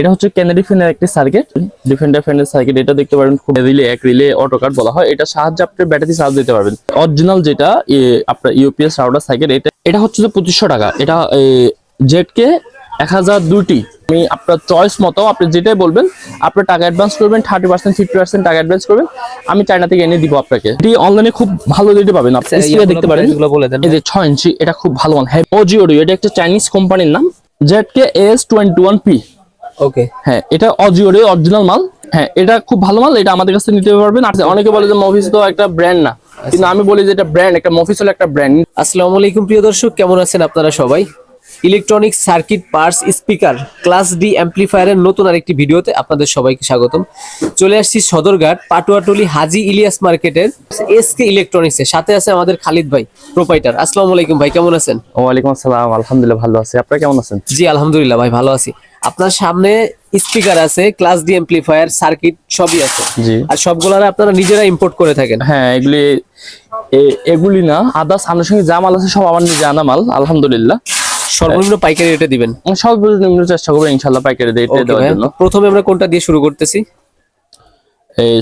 এটা হচ্ছে ক্যানাডি ফ্যানের একটি সার্কিট ডিফেন্ডার ফ্যানের সার্কিট এটা দেখতে পারেন খুব রিলে এক রিলে অটো কাট বলা হয়। এটা সাহায্যে আপনি ব্যাটারি চার্জ দিতে পারবেন। অরিজিনাল যেটা আপনার ইউপিএস রাউটার সার্কিট এটা এটা হচ্ছে যে পঁচিশশো টাকা। এটা জেটকে এক হাজার দুটি আমি আপনার চয়েস মতো আপনি যেটাই বলবেন আপনার টাকা অ্যাডভান্স করবেন থার্টি পার্সেন্ট ফিফটি পার্সেন্ট টাকা অ্যাডভান্স করবেন। আমি চায়না থেকে এনে দিব আপনাকে। এটি অনলাইনে খুব ভালো রেটে পাবেন। আপনি দেখতে পারেন। বলে এই যে ছয় ইঞ্চি এটা খুব ভালো মান হ্যাঁ ওজি অডিও এটা একটা চাইনিজ কোম্পানির নাম। ZK S twenty one P okay হ্যাঁ এটা অজি অডিও অরিজিনাল মাল। হ্যাঁ এটা খুব ভালো মাল এটা আমাদের কাছে নিতে পারবেন। আর অনেকে বলে যে মফিস তো একটা ব্র্যান্ড না। কিন্তু আমি বলি যে এটা ব্র্যান্ড একটা মফিস হলো একটা ব্র্যান্ড আসসালামু আলাইকুম প্রিয় দর্শক কেমন আছেন আপনারা সবাই? Electronic circuit parts speaker class D অ্যাম্পলিফায়ারের নতুন আরেকটি ভিডিওতে আপনাদের সবাইকে স্বাগতম। চলে আসছি সদরঘাট পাটুয়াটুলি হাজি ইলিয়াস মার্কেটের এসকে ইলেকট্রনিক্সের সাথে আছে আমাদের খালিদ ভাই প্রোপাইটার আসসালামু আলাইকুম ভাই কেমন আছেন? ওয়ালাইকুম আসসালাম আলহামদুলিল্লাহ ভালো আছি। আপনারা কেমন আছেন? জি আলহামদুলিল্লাহ ভাই ভালো আছি। আপনার সামনে স্পিকার আছে ক্লাস ডি এমপ্লিফায়ার সার্কিট সবই আছে। আর সবগুলার আপনারা নিজেরা ইম্পোর্ট করে থাকেন। হ্যাঁ এগুলি এগুলি না আদার্স আনুষঙ্গিক যা মাল আছে সব আমার নিজে আনা মাল আলহামদুলিল্লাহ। সর্বনিম্ন পাইকারি রেটে দিবেন। সর্বনিম্ন চেষ্টা করব ইনশাল্লাহ পাইকারি রেটে দেওয়ার জন্য। প্রথমে আমরা কোনটা দিয়ে শুরু করতেছি?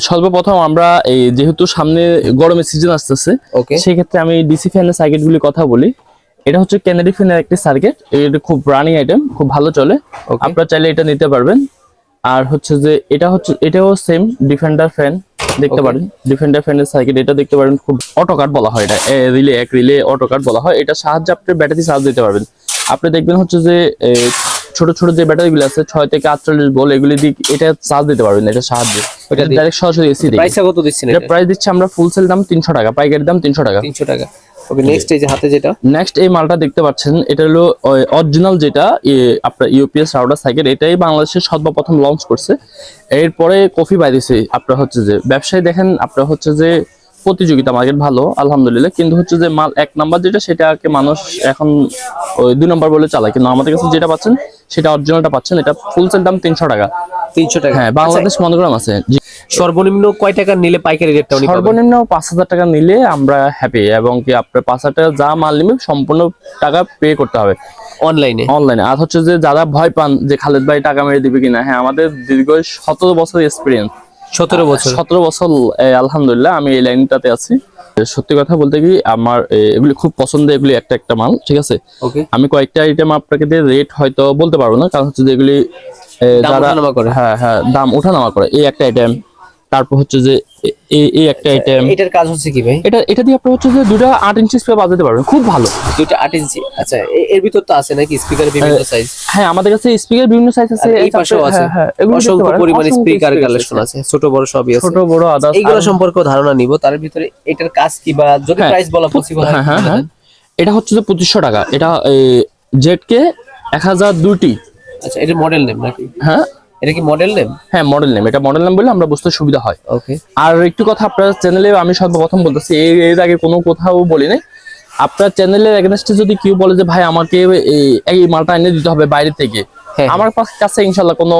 সর্বপ্রথম আমরা এই যেহেতু সামনে গরমের সিজন আসতেছে ওকে সেক্ষেত্রে আমি ডিসি ফ্যানের সার্কিট গুলি কথা বলি। এটা হচ্ছে ক্যানাডি ফ্যানের একটি সার্কিট। এটা খুব রানিং আইটেম খুব ভালো চলে. আপনারা চাইলে এটা নিতে পারবেন। আর হচ্ছে যে এটা হচ্ছে এটাও সেম ডিফেন্ডার ফ্যান দেখতে পারেন। ডিফেন্ডার ফ্যানের সার্কিট এটা দেখতে পারেন খুব অটো কাট বলা হয় এটা। রিলে এক রিলে অটো কাট বলা হয়। এটা সাহায্যে আপনি ব্যাটারি চার্জ দিতে পারবেন। আপনি দেখবেন হচ্ছে যে ছোট ছোট যে ব্যাটারি গুলো আছে ছয় থেকে আটচল্লিশ বল এগুলি দিয়ে এটা চার্জ দিতে পারবেন এটা সাহায্যে। এটা ডাইরেক্ট সরাসরি এসি দিয়ে। প্রাইসটা কত দিচ্ছেন এটা এটা? প্রাইস দিচ্ছে আমরা ফুল সেল দাম তিনশো টাকা পাইকারি দাম তিনশো টাকা। তিনশো টাকা। ওকে নেক্সট এই যে হাতে যেটা। নেক্সট এই মালটা দেখতে পাচ্ছেন এটা হলো অরিজিনাল যেটা আপনার ইউপিএস রাউডার সাইকেল এটাই বাংলাদেশের সর্বপ্রথম লঞ্চ করছে। এরপরে কফি বাইরেছে আপনার হচ্ছে যে ব্যবসায়ী দেখেন আপনার হচ্ছে যে প্রতিযোগিতা মার্কেট ভালো আলহামদুলিল্লাহ। কিন্তু হচ্ছে যে মাল এক নাম্বার যেটা সেটাকে মানুষ এখন ওই দুই নাম্বার বলে চালায়। কিন্তু আমাদের কাছে যেটা পাচ্ছেন সেটা অরিজিনালটা পাচ্ছেন এটা ফুল সেল দাম তিনশো টাকা। তিনশো টাকা। হ্যাঁ বাংলাদেশ মনোগ্রাম আছে। সর্বনিম্ন কয় টাকা নিলে পাইকারি রেটটা সর্বনিম্ন পাঁচ হাজার টাকা নিলে আমরা হ্যাপি এবং কি আপনার পাঁচ হাজার টাকা যা মাল নেবে সম্পূর্ণ টাকা পে করতে হবে। অনলাইনে অনলাইনে আর হচ্ছে যে যারা ভয় পান যে খালেদ ভাই টাকা মেরে দিবে কিনা হ্যাঁ আমাদের দীর্ঘ সতেরো বছর এক্সপিরিয়েন্স সতেরো বছর। সতেরো বছর আলহামদুলিল্লাহ আমি এই লাইনটাতে আছি। সত্যি কথা বলতে কি আমার এগুলি খুব পছন্দের এগুলি একটা একটা মাল ঠিক আছে? আমি কয়েকটা আইটেম আপনাকে দিয়ে রেট হয়তো বলতে পারব না কারণ হচ্ছে যে এগুলি এ, দাম যারা হ্যাঁ হ্যাঁ দাম ওঠানামা করে। এই একটা আইটেম তারপর হচ্ছে যে এই- একটা আইটেম এটার কাজ হচ্ছে কি ভাই? এটা এটা দিয়ে আপনি হচ্ছে যে দুটা আট ইঞ্চি স্প্রে বাজাতে পারবেন খুব ভালো। দুইটা আট ইঞ্চি আচ্ছা এর ভিতর তো আছে নাকি স্পিকারের বিভিন্ন সাইজ হ্যাঁ আমাদের কাছে স্পিকার বিভিন্ন সাইজ আছে এই পাশেও আছে। হ্যাঁ, হ্যাঁ, অসংখ্য পরিমাণে স্পিকার কালেকশন আছে। ছোট বড় সবই আছে। ছোট বড় আদার্স এইগুলো সম্পর্কে ধারণা নিব তার ভিতরে এটার কাজ কি বা যদি হ্যাঁ, প্রাইস বলা পসিবল হয় হ্যাঁ হ্যাঁ হ্যাঁ। এটা হচ্ছে যে পঁচিশশো টাকা। এটা এক হাজার দুটি আচ্ছা এটা মডেল নেম নাকি? হ্যাঁ এটা কি মডেল নেম হ্যাঁ মডেল নেম এটা মডেল নেম বলে আমরা বুঝতে সুবিধা হয়। ওকে আর একটু কথা আপনার চ্যানেলে আমি সর্বপ্রথম বলতেছি এর এর আগে কোনো কোথাও বলি নাই। আপনার চ্যানেলের এগেনস্টে যদি কেউ বলে যে ভাই আমাকে এই- মালটা এনে দিতে হবে বাইরে থেকে। আমার কাছে ইনশাল্লাহ কোনো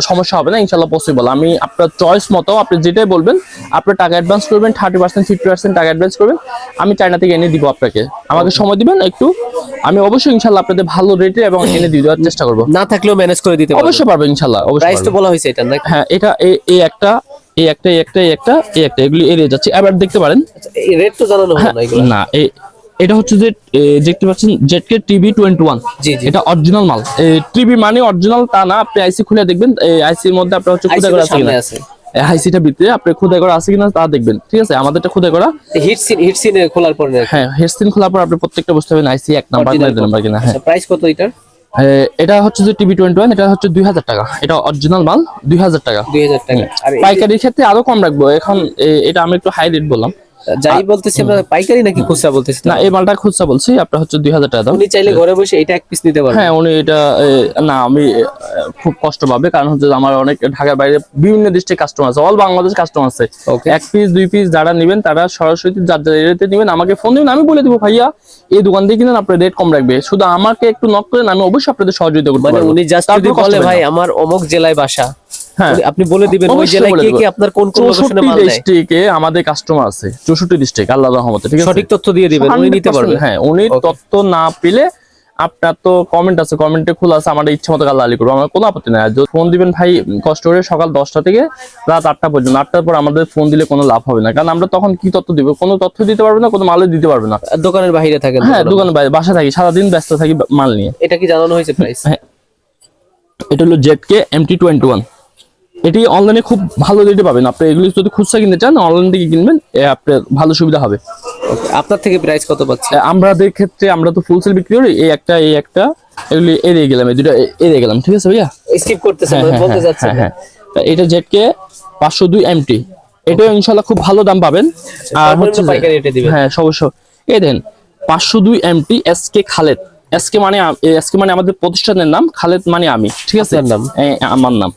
সমস্যা হবে না ইনশাল্লাহ পসিবল আমি আপনার চয়েস মতো আপনি যেটাই বলবেন আপনি টাকা অ্যাডভান্স করবেন থার্টি পার্সেন্ট ফিফটি পার্সেন্ট টাকা অ্যাডভান্স করবেন আমি চায়না থেকে এনে দিব আপনাকে। আমাকে সময় দিবেন একটু আমি অবশ্যই ইনশাল্লাহ আপনাদের ভালো রেটে এবং এনে দিয়ে দেওয়ার চেষ্টা করব। না থাকলেও ম্যানেজ করে দিতে অবশ্যই পারবেন ইনশাল্লাহ অবশ্যই তো বলা হয়েছে এটা নাকি হ্যাঁ এটা এই- একটা এই একটা এই একটা এই একটা এই একটা এগুলি এড়িয়ে যাচ্ছে। এবার দেখতে পারেন। আচ্ছা, রেট তো জানানো না এগুলো? না এটা হচ্ছে যে দেখতে পাচ্ছেন জেটকে টিভি টোয়েন্টি ওয়ান এটা অরিজিনাল মাল। টিভি মানে অরিজিনাল তা না আপনি আইসি খুলে দেখবেন আইসির মধ্যে আপনার হচ্ছে খুদা করা আছে আইসিটা ভিতরে আপনি খুদা করা আছে কিনা তা দেখবেন ঠিক আছে? আমাদেরটা খুদা করা। হিট সিন হিট সিনে খোলার পরে? হ্যাঁ হেডস্ক্রিন খোলার পর আপনি প্রত্যেকটা বুঝতে পারবেন আইসি এক নাম্বার দুই নাম্বার কিনা হ্যাঁ। আচ্ছা প্রাইস কত এটার? এটা হচ্ছে যে টিভি টোয়েন্টি ওয়ান এটা হচ্ছে দুই হাজার টাকা। এটা অরিজিনাল মাল দুই হাজার টাকা। দুই হাজার টাকা। পাইকারির ক্ষেত্রে আরও কম রাখব। এখন এটা আমি একটু হাই রেট বললাম। যাই বলতেছি আমরা পাইকারি নাকি খুচরা বলতেছি না এই মালটা খুচরা বলছি আপনার হচ্ছে দুই হাজার টাকা দাম। উনি চাইলে ঘরে বসে এটা এক পিস নিতে পারবেন। হ্যাঁ উনি এটা না আমি খুব কষ্ট পাবে কারণ হচ্ছে আমার অনেক ঢাকার বাইরে বিভিন্ন ডিস্ট্রিক্ট কাস্টমার আছে অল বাংলাদেশ কাস্টমার আছে। এক পিস দুই পিস যারা নেবেন তারা সরাসরি যার যার এরিয়াতে নেবেন আমাকে ফোন দিবেন আমি বলে দেবো ভাইয়া এই দোকান দিয়ে কিনেন আপনার রেট কম রাখবে। শুধু আমাকে একটু নক করেন আমি অবশ্যই আপনাদের সহযোগিতা করতে মানে উনি জাস্ট যদি বলে ভাই আমার অমুক জেলায় বাসা। আপনি বলে দিবেন ওই জেলায় কে কে আপনার কোন কোন লোকেশনে মাল দেয়? ডিস্ট্রিক্টে আমাদের কাস্টমার আছে। চৌষট্টি ডিস্ট্রিক্ট আল্লাহ রহমতে ঠিক আছে? সঠিক তথ্য দিয়ে দিবেন উনি নিতে পারবেন হ্যাঁ উনি তথ্য না পেলে আপনার তো কমেন্ট আছে কমেন্টে খোলা আছে ইচ্ছা মতো লালি করব আমার কোনো আপত্তি নাই। যদি ফোন দিবেন ভাই কষ্ট করে সকাল দশটা থেকে রাত আটটা পর্যন্ত আটটার পর আমাদের ফোন দিলে কোনো লাভ হবে না। কারণ আমরা তখন কি তথ্য দিব? কোনো তথ্য দিতে পারবে না কোনো মালও দিতে পারবে না। দোকানের বাইরে থাকে হ্যাঁ দোকানে। দোকানে বাইরে বাসা থাকি সারাদিন ব্যস্ত থাকি মাল নিয়ে। এটা কি জানানো হয়েছে প্রাইস এটা হলো Z K M T twenty one এটি অনলাইনে খুব ভালো রেটে পাবেন। আপনি এগুলি যদি খুচরা কিনতে চান অনলাইন থেকে কিনবেন আপনার ভালো সুবিধা হবে। আপনার থেকে প্রাইস কত পাচ্ছে? আমাদের ক্ষেত্রে আমরা তো ফুল সেল বিক্রি করি এই একটা এই একটা এগুলি এড়িয়ে গেলাম এই দুটো এড়িয়ে গেলাম ঠিক আছে ভাইয়া? স্কিপ করতেছেন হ্যাঁ, বলতে হ্যাঁ, যাচ্ছেন। হ্যাঁ, হ্যাঁ। তা এটা জেড কে পাঁচশো দুই এমটি এটাও ইনশাল্লাহ খুব ভালো দাম পাবেন। আর হচ্ছে পাইকারি রেটে দিবেন। হ্যাঁ অবশ্য এই দেন পাঁচশো দুই MT S K Khaled. S K মানে এস কে মানে আমাদের প্রতিষ্ঠানের নাম খালেদ মানে আমি ঠিক আছে? নাম? আমার নাম।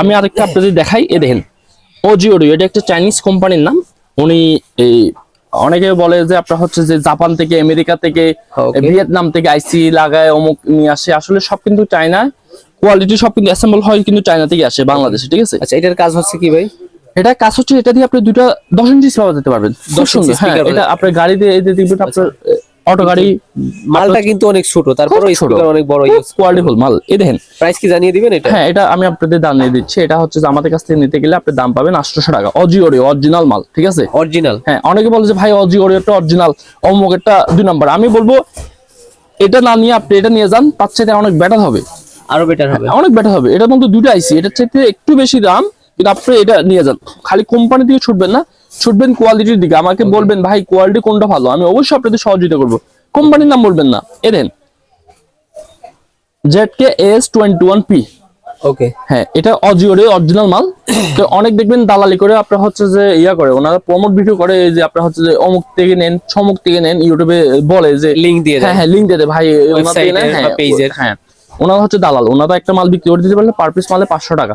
আমি আরেকটা আপনাদের দেখাই এ দেখেন ওজি ওডিও এটা একটা চাইনিজ কোম্পানির নাম। উনি এই অনেকে বলে যে আপনার হচ্ছে যে জাপান থেকে আমেরিকা থেকে. ভিয়েতনাম থেকে আইসি লাগায় অমুক নিয়ে আসে। আসলে সব কিন্তু চায়না কোয়ালিটি সব কিন্তু অ্যাসেম্বল হয় কিন্তু চায়না থেকে আসে বাংলাদেশে ঠিক আছে? আচ্ছা এটার কাজ হচ্ছে কি ভাই? এটা কাজ হচ্ছে এটা দিয়ে আপনি দুটো দশ ইঞ্চি পাওয়া যেতে পারবেন। 10 ইঞ্চি হ্যাঁ এটা আপনার গাড়িতে এই যে দেখবেন আপনার অটো গাড়ি মালটা কিন্তু অনেক ছোট তারপরে। স্পিকার অনেক বড় কোয়ালিটিফুল মাল। এই দেখেন প্রাইস কি জানিয়ে দিবেন এটা? হ্যাঁ এটা আমি আপনাদের দাম নিয়ে দিচ্ছি। এটা হচ্ছে যে আমাদের কাছ থেকে নিতে গেলে আপনি দাম পাবেন আটশোশো টাকা। অজি ওরিও অরিজিনাল মাল ঠিক আছে? অরিজিনাল হ্যাঁ অনেকে বলে যে ভাই অজি ওরিওটা অরিজিনাল অমুকেরটা দুই নাম্বার আমি বলব এটা না নিয়ে আপনি এটা নিয়ে যান তার চাইতে অনেক বেটার হবে। আরও বেটার হবে। অনেক বেটার হবে। এটা কিন্তু দুটো আইসি এটার চাইতে একটু বেশি দাম কিন্তু আপনি এটা নিয়ে যান। খালি কোম্পানি থেকে ছুটবেন না ছুটবেন কোয়ালিটির দিকে। আমাকে বলবেন ভাই কোয়ালিটি কোনটা ভালো? আমি অবশ্যই আপনাদের সহযোগিতা করব। কোম্পানির নাম বলবেন না। এ দেন। Z K S twenty one P okay হ্যাঁ এটা অজিওরে অরিজিনাল মাল। তো অনেক দেখবেন দালালি করে আপনার হচ্ছে যে ইয়া করে। ওনারা প্রমোট ভিডিও করে এই যে আপনার হচ্ছে যে অমুক থেকে নেন সমুক থেকে নেন ইউটিউবে বলে যে লিংক দিয়ে হ্যাঁ হ্যাঁ লিঙ্ক দিয়ে ভাই ওনার থেকে নেন হ্যাঁ বা হ্যাঁ। ওনারা হচ্ছে দালাল। ওনারা একটা মাল বিক্রি করে দিতে পারলে পার পিস মালে পাঁচশো টাকা।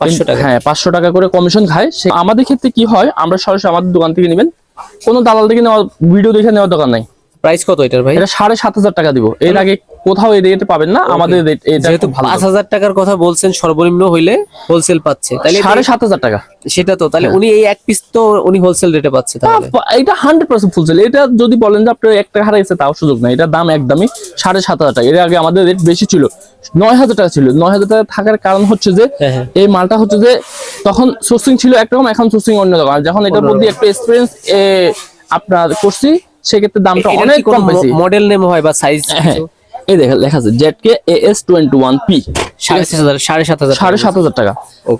500 টাকা। হ্যাঁ পাঁচশো টাকা করে কমিশন খায়। সে আমাদের ক্ষেত্রে কি হয় আমরা সরাসরি আমাদের দোকান থেকে নেবেন। কোনো দালাল থেকে নেওয়া ভিডিও দেখে নেওয়ার দোকান নাই। প্রাইস কত এটার ভাই? এটা সাড়ে সাত হাজার টাকা দিব। এর আগে কোথাও এই রেটে পাবেন না। আমাদের যেহেতু পাঁচ হাজার টাকার কথা বলছেন সর্বনিম্ন হইলে হোলসেল পাচ্ছে। তাহলে সাড়ে সাত হাজার টাকা। সেটা তো তাহলে উনি এই এক পিস তো উনি হোলসেল রেটে পাচ্ছে তাহলে। এটা হান্ড্রেড পার্সেন্ট ফুল সেল এটা যদি বলেন যে আপনার এক টাকা হারাইছে তাও সুযোগ নাই। এটার দাম একদমই সাড়ে সাত হাজার টাকা। এর আগে আমাদের রেট বেশি ছিল। নয় হাজার টাকা ছিল। নয় হাজার টাকা থাকার কারণ হচ্ছে যে হ্যাঁ, হ্যাঁ। এই মালটা হচ্ছে যে তখন সোর্সিং ছিল একরকম এখন সোর্সিং অন্য রকম। যখন এটার মধ্যে একটা এক্সপিরিয়েন্স আপনার করছি সেক্ষেত্রে দামটা অনেক কম পাইছি মডেল নেম হয় বা সাইজ হ্যাঁ এই দেখেন লেখা আছে Z K S twenty one P সাড়ে সাত হাজার সাড়ে সাত হাজার টাকা।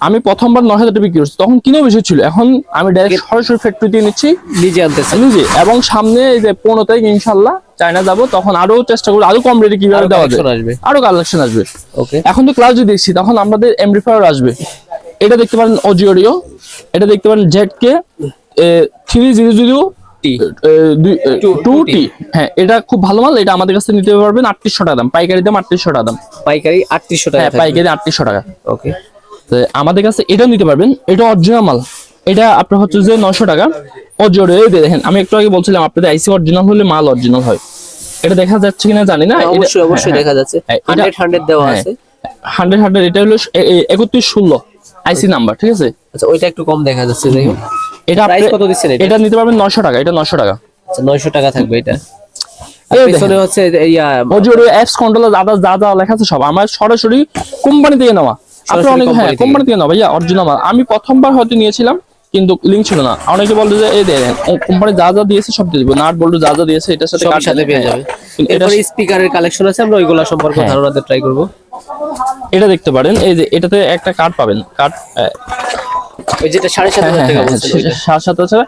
আমি প্রথমবার নয় হাজার টাকা বিক্রি করছি তখন কিনেও বেশি ছিল। এখন আমি ডাইরেক্ট সরাসরি ফ্যাক্টরি দিয়ে নিচ্ছি নিজে আনতেছে নিজে। এবং সামনে এই যে পনেরো তারিখ ইনশাল্লাহ চায়না যাব তখন আরও চেষ্টা করব আরও কম রেটে কীভাবে দেওয়া আসবে। আরও কালেকশন আসবে। ওকে এখন তো ক্লাস যদি দেখছি তখন আমাদের এমরিফায়ার আসবে। এটা দেখতে পারেন অজিওরিও এটা দেখতে পারেন Z K three zero zero T two T হ্যাঁ এটা খুব ভালো মাল এটা আমাদের কাছে নিতে পারবেন আটত্রিশশো টাকা দাম। পাইকারি দাম আটত্রিশশো টাকা দাম। পাইকারি আটত্রিশশো টাকা হ্যাঁ পাইকারি আটত্রিশশো টাকা। ওকে তো আমাদের কাছে এটাও নিতে পারবেন এটা অরিজিনাল মাল। এটা আপনার হচ্ছে যে নশো টাকা। এই দেখেন আমি একটু আগে বলছিলাম আপনাদের আইসি অরিজিনাল হলে মাল অরিজিনাল হয়। এটা দেখা যাচ্ছে কিনা জানি না অবশ্যই অবশ্যই হ্যাঁ, দেখা যাচ্ছে। হ্যাঁ, হান্ড্রেড হান্ড্রেড দেওয়া হ্যাঁ, আছে। হান্ড্রেড হান্ড্রেড এটা হলো একত্রিশ ষোলো। আইসি নাম্বার ঠিক আছে? আচ্ছা ওইটা একটু কম দেখা যাচ্ছে যাই এটা প্রাইস কত দিচ্ছেন এটা? এটা নিতে পারবেন নশো টাকা এটা নশো টাকা। আচ্ছা নয়শো টাকা থাকবে এটা। পেছনে দেখেন। হচ্ছে ইয়া ওজোর অ্যাপস কন্ট্রোলার দাদা যা যা লেখা আছে সব। আমার সরাসরি কোম্পানি থেকে নেওয়া। আপনি অনেক হ্যাঁ কোম্পানি থেকে। নেওয়া। ভাইয়া অরিজিনাল আমি প্রথমবার হয়তো নিয়েছিলাম কিন্তু লিঙ্ক ছিল না। অনেকে বলতো যে এই দেখেন কোম্পানি যা যা দিয়েছে সব দিয়ে দিব। নাট বল্টু যা যা দিয়েছে এটার সাথে card সাথে পেয়ে। যাবে। এরপরে স্পিকারের কালেকশন আছে আমরা ওইগুলা সম্পর্কে হ্যাঁ। ধারণা দিতে ট্রাই করব। এটা দেখতে পারেন এই যে এটাতে একটা কার্ড পাবেন কার্ড ওই যেটা সাড়ে সাত হ্যাঁ, হাজার টাকা বলছেন ওইটা। সাত আছে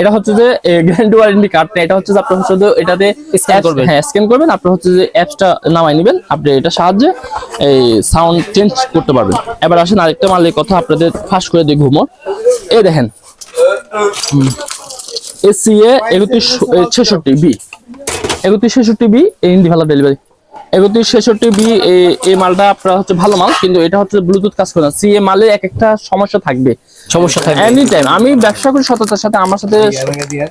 এটা হচ্ছে যে গ্যারান্টি ওয়ারেন্টি কার্ডটা এটা হচ্ছে যে আপনি হচ্ছে এটাতে স্ক্যান করবেন। হ্যাঁ স্ক্যান করবেন আপনি হচ্ছে যে অ্যাপসটা নামাই নেবেন আপনি এটা সাহায্যে এই সাউন্ড চেঞ্জ করতে পারবেন। এবার আসেন আরেকটা মালের কথা আপনাদের ফাঁস করে দিই ঘুমো এই দেখেন। এসিএ একত্রিশ ছেষট্টি বি। একত্রিশ ছেষট্টি বি ইন্ডি ভালো ডেলিভারি একত্রিশ ছেষট্টি বি এই মালটা আপনার হচ্ছে ভালো মাল কিন্তু এটা হচ্ছে ব্লুটুথ কাজ করে না। সিএ মালে এক একটা সমস্যা থাকবে। সমস্যা থাকবে। এনি টাইম আমি ব্যবসা করি সততার সাথে আমার সাথে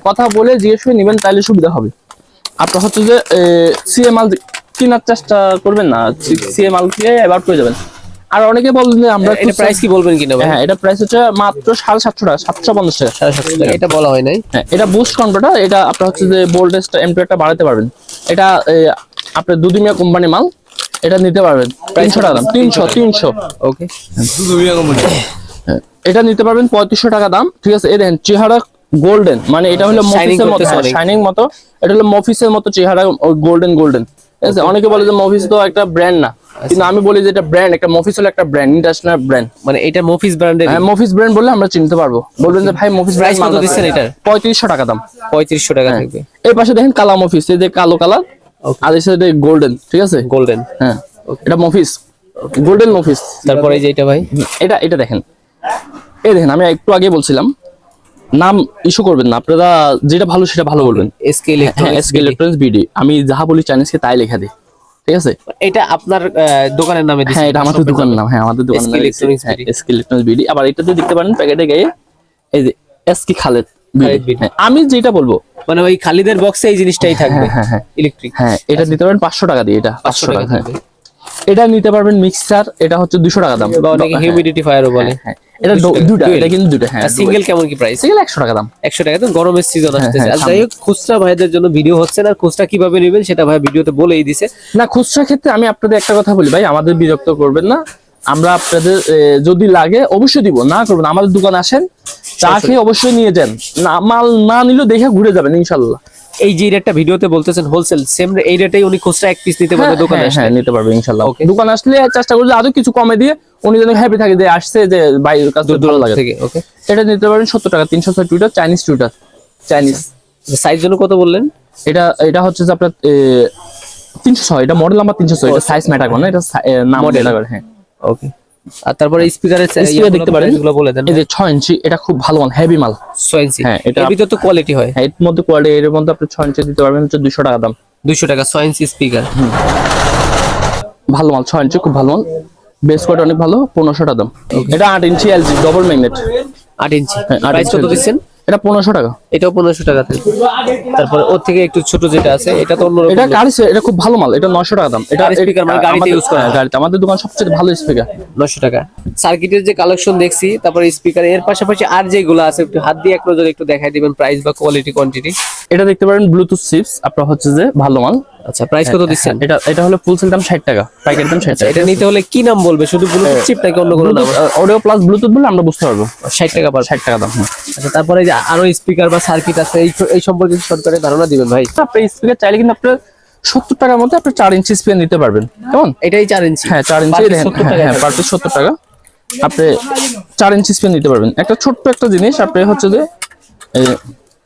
কথা বলে জিজ্ঞেস করে নেবেন তাহলে সুবিধা হবে। আপনার হচ্ছে যে সিএ মাল কেনার চেষ্টা করবেন না সিএ মাল কিনে এবার পেয়ে যাবেন। আর অনেকে বলেন যে আমরা এটা প্রাইস কি বলবেন কিনা ভাই? হ্যাঁ এটা প্রাইস হচ্ছে মাত্র সাড়ে সাতশো টাকা সাতশো পঞ্চাশ টাকা। সাড়ে সাতশো টাকা। এটা বলা হয় নাই। হ্যাঁ এটা বুস্ট কনভার্টার এটা আপনার হচ্ছে যে ভোল্টেজটা এম্পিয়ারটা বাড়াতে পারবেন। এটা আপনার দুদিমিয়া কোম্পানি মাল এটা নিতে পারবেন। তিনশো টাকা দাম তিনশো তিনশো। ওকে এটা নিতে পারবেন পঁয়ত্রিশশো টাকা দাম ঠিক আছে? এই দেখেন চেহারা গোল্ডেন মানে এটা হলো মফিসের মতো শাইনিং মতো। এটা হলো মফিসের মতো চেহারা গোল্ডেন গোল্ডেন ঠিক আছে? অনেকে বলে যে মফিস তো একটা ব্র্যান্ড না। কিন্তু আমি বলি যে এটা ব্র্যান্ড একটা মফিস হলো একটা ব্র্যান্ড ইন্টারন্যাশনাল ব্র্যান্ড মানে এটা মফিস ব্র্যান্ডের হ্যাঁ মফিস ব্র্যান্ড বললে আমরা চিনতে পারব। বলবেন যে ভাই মফিস ব্র্যান্ড কত দিচ্ছেন এটার? পঁয়ত্রিশশো টাকা দাম। পঁয়ত্রিশশো টাকা থাকবে। এই পাশে দেখেন কালা মফিস এই যে কালো কালার. আর এই সাইডে গোল্ডেন ঠিক আছে? গোল্ডেন হ্যাঁ। এটা মফিস। গোল্ডেন মফিস। তারপরে যে এটা ভাই? এটা এটা দেখেন। এই দেখেন আমি একটু আগে বলছিলাম নাম ইস্যু করবেন না। আপনারা যেটা ভালো সেটা ভালো বলবেন। SK electronics SK electronics BD আমি যাহা বলি চাইনিজকে তাই লেখা দিই। ঠিক আছে? এটা আপনার দোকানের নামে হ্যাঁ এটা আমাদের দোকানের নাম। হ্যাঁ আমাদের দোকানের নাম এসকে ইলেকট্রনিক্স বিডি আবার এটাতে দেখতে পারেন প্যাকেটে গায়ে এই যে এসকে খালেদ আমি যেটা বলব মানে ওই খালিদের বক্সে এই জিনিসটাই থাকবে হ্যাঁ, হ্যাঁ। ইলেকট্রিক হ্যাঁ এটা নিতে পারেন পাঁচশো টাকা দিয়ে এটা পাঁচশো টাকা হ্যাঁ। এটা নিতে পারবেন মিক্সার এটা হচ্ছে দুশো টাকা দাম। বা অনেকে হ্যাঁ, হিউমিডিটি ফায়ারও বলে। হ্যাঁ এটা দুটা এটা কিন্তু দুটা হ্যাঁ সিঙ্গেল কেমন কি প্রাইস সিঙ্গেল একশো টাকা দাম। একশো টাকা তো গরমের সিজন আসতেছে। হ্যাঁ, আর যাই হোক খুচরা ভাইদের জন্য ভিডিও হচ্ছে না খুচরা কীভাবে নেবেন সেটা ভাই ভিডিওতে বলেই দিছে। না খুচরা ক্ষেত্রে আমি আপনাদের একটা কথা বলি ভাই আমাদের বিরক্ত করবেন না। আমরা আপনাদের যদি লাগে অবশ্যই দিব না করবেন আমাদের দোকানে আসেন চা খেয়ে অবশ্যই নিয়ে যান। না মাল না নিলেও দেখে ঘুরে যাবেন ইনশাল্লাহ। এই যে রেটটা ভিডিওতে বলতেছেন হোলসেল সেম এই রেটেই উনি খুচরা এক পিস নিতে পারবে হ্যাঁ, দোকানে হ্যাঁ, হ্যাঁ নিতে পারবে ইনশাল্লাহ। Okay. দোকানে আসলে চেষ্টা করলে আরও কিছু কমে দিয়ে উনি যেন হ্যাপি থাকে যে আসছে যে বাইরের কাছে ভালো লাগে। থেকে ওকে এটা নিতে পারেন সত্তর টাকা তিনশো ছয় tweeter Chinese tweeter Chinese. Size জন্য কত বললেন? এটা এটা হচ্ছে যে আপনার তিনশো ছয় এটা মডেল নাম্বার তিনশো ছয় এটা সাইজ ম্যাটার করে না এটা নাম করে হ্যাঁ। ওকে আর তারপরে স্পিকারের Speaker দেখতে পারেন। গুলো বলে দেন এই যে ছয় ইঞ্চি এটা খুব ভালো মাল হেভি মাল। সোয়েন্সি হ্যাঁ, এটা ভিতর তো কোয়ালিটি হয়। হ্যাঁ, এর মধ্যে কোয়ালিটি এর মধ্যে আপনি ছয় ইঞ্চি দিতে পারবেন হচ্ছে দুশো টাকা দাম। দুইশো টাকা সোয়েন্সি স্পিকার ভালো মাল ছয় ইঞ্চি খুব ভালো মাল। বেস কোয়ালিটি অনেক ভালো পনেরোশো টাকা দাম। এটা আট ইঞ্চি এলজি ডবল ম্যাগনেট আট ইঞ্চি। হ্যাঁ, আট প্রাইস ইঞ্চি কত দিচ্ছেন? এটা পনেরোশো টাকা। এটাও পনেরোশো টাকা থেকে। তারপরে ওর থেকে একটু ছোট যেটা আছে এটা তো এটা গাড়ি এটা খুব ভালো মাল এটা নশো টাকা দাম। এটা speaker মানে গাড়িতে use করা হ্যাঁ, গাড়িতে। আমাদের দোকান সবচেয়ে ভালো স্পিকার নশো টাকা। সার্কিটের যে কালেকশন দেখছি তারপরে স্পিকার এর পাশাপাশি আর যেগুলো আছে একটু হাত দিয়ে এক নজরে একটু দেখাই দিবেন প্রাইস বা কোয়ালিটি কোয়ান্টিটি এটা দেখতে পারেন ব্লুটুথ চিপস আপনার হচ্ছে যে ভালো মাল। আচ্ছা প্রাইস কত দিচ্ছেন? এটা এটা হলো ফুল সেল দাম ষাট টাকা প্যাকেট দাম ষাট টাকা। এটা নিতে হলে কি নাম বলবে? শুধু ব্লুটুথ চিপ নাকি অন্য কোনো নাম অডিও প্লাস ব্লুটুথ বলে আমরা বুঝতে পারব। ষাট টাকা পার ষাট টাকা দাম হ্যাঁ। আচ্ছা তারপরে যে আরও স্পিকার বা সার্কিট আছে এই এই সম্পর্কে সরকারের ধারণা দিবেন ভাই। আপনি স্পিকার চাইলে কিন্তু আপনার সত্তর টাকার মধ্যে আপনি চার ইঞ্চি স্পিকার নিতে পারবেন। কেমন? এটাই চার ইঞ্চি হ্যাঁ চার ইঞ্চি হ্যাঁ হ্যাঁ। পার পিস সত্তর টাকা। আপনি চার ইঞ্চি স্পিকার নিতে পারবেন। একটা ছোট্ট একটা জিনিস আপনি হচ্ছে যে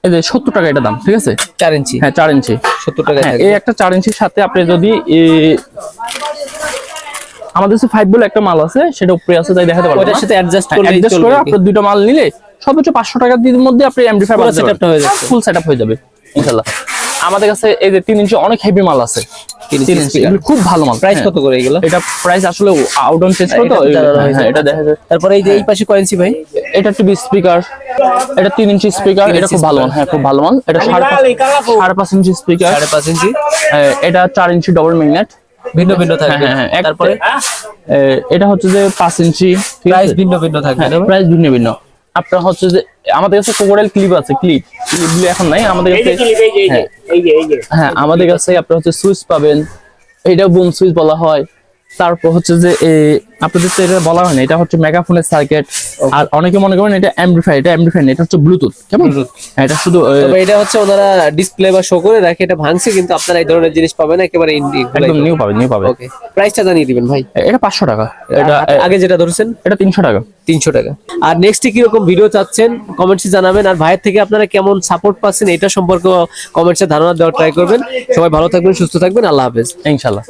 এই যে সত্তর টাকা এটা দাম ঠিক আছে? চার ইঞ্চি হ্যাঁ চার ইঞ্চি সত্তর টাকা হ্যাঁ এই একটা চার ইঞ্চির সাথে আপনি যদি আমাদের কাছে ফাইভ বলে একটা মাল আছে সেটা উপরে আছে তাই দেখাতে পারব ওটার সাথে অ্যাডজাস্ট করলে অ্যাডজাস্ট করে আপনার দুটো মাল নিলে সর্বোচ্চ পাঁচশো টাকার দিনের মধ্যে আপনি হয়ে যাচ্ছে। ফুল সেট হয়ে যাবে ইনশাল্লাহ আমাদের কাছে এই যে তিন ইঞ্চি অনেক হেভি মাল আছে। এগুলো খুব ভালো মাল। প্রাইস হ্যাঁ। কত করে এগুলো? এটা প্রাইস আসলে আউট অন চেঞ্জ করে তো এটা হ্যাঁ, হ্যাঁ, এটা দেখা যায়। তারপরে এই যে এই পাশে কয় ইঞ্চি ভাই? এটা টিভি স্পিকার এটা তিন ইঞ্চি স্পিকার এটা খুব ভালো মাল। হ্যাঁ খুব ভালো মাল। এটা সাড়ে পাঁচ- সাড়ে পাঁচ ইঞ্চি স্পিকার সাড়ে পাঁচ ইঞ্চি। এটা চার ইঞ্চি ডবল ম্যাগনেট ভিন্ন ভিন্ন থাকবে। হ্যাঁ, হ্যাঁ, তারপরে এটা হচ্ছে যে পাঁচ ইঞ্চি প্রাইস ভিন্ন ভিন্ন থাকবে প্রাইস ভিন্ন ভিন্ন। আপনার হচ্ছে যে আমাদের কাছে কোকোডাইল ক্লিপ আছে ক্লিপ। ক্লিপগুলো এখন নাই আমাদের কাছে হ্যাঁ হ্যাঁ আমাদের কাছে আপনার হচ্ছে সুইচ পাবেন। এটা বুম সুইচ বলা হয়। তারপর হচ্ছে যে আপনাদের তো এটা বলা হয় না এটা হচ্ছে মেগাফোনের সার্কিট আর অনেকে মনে করেন এটা অ্যাম্প্লিফাই এটা অ্যাম্প্লিফাই এটা হচ্ছে ব্লুটুথ কেমন? হ্যাঁ, এটা শুধু এটা হচ্ছে ওনারা ডিসপ্লে বা শো করে রাখে এটা ভাঙছে কিন্তু আপনারা এই ধরনের জিনিস পাবেন একেবারে একদম নিউ পাবে নিউ পাবে। ওকে প্রাইসটা জানিয়ে দিবেন ভাই। এটা পাঁচশো টাকা। এটা আগে যেটা ধরছেন? এটা তিনশো টাকা। তিনশো টাকা। আর নেক্সটে কীরকম ভিডিও চাচ্ছেন কমেন্টসে জানাবেন। আর ভাইয়ের থেকে আপনারা কেমন সাপোর্ট পাচ্ছেন এটা সম্পর্কে কমেন্টসে ধারণা দেওয়ার ট্রাই করবেন। সবাই ভালো থাকবেন সুস্থ থাকবেন আল্লাহ হাফেজ। ইনশাল্লাহ